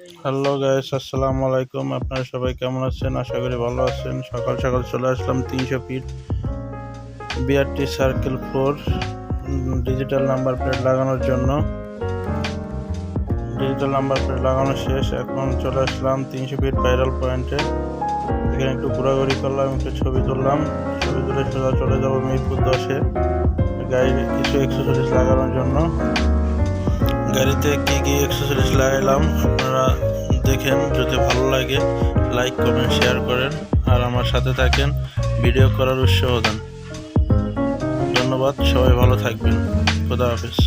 Hello guys আসসালামু আলাইকুম আপনারা সবাই কেমন আছেন? আশা করি ভালো আছেন। সকাল সকাল চলে আসলাম তিনশো feet BRT circle four digital number plate লাগানোর জন্য। ডিজিটাল নাম্বার প্লেট লাগানো শেষ। এখন চলে আসলাম তিনশো ফিট ভাইরাল পয়েন্টে এখানে একটু ঘোরাঘুরি করলাম, একটু ছবি তুললাম। ছবি তুলে সোজা চলে যাব মিরপুর দশে। গাড়ির কিছু এক্সেসরিজ লাগানোর জন্য। গাড়িতে কি কি এক্সেসরিজ লাগাইলাম, আপনারা দেখেন যদি ভালো লাগে লাইক কমেন্ট শেয়ার করেন, আর আমার সাথে থাকেন ভিডিও করার উৎসাহ দেন। ধন্যবাদ, সবাই ভালো থাকবেন। খোদা হাফিজ।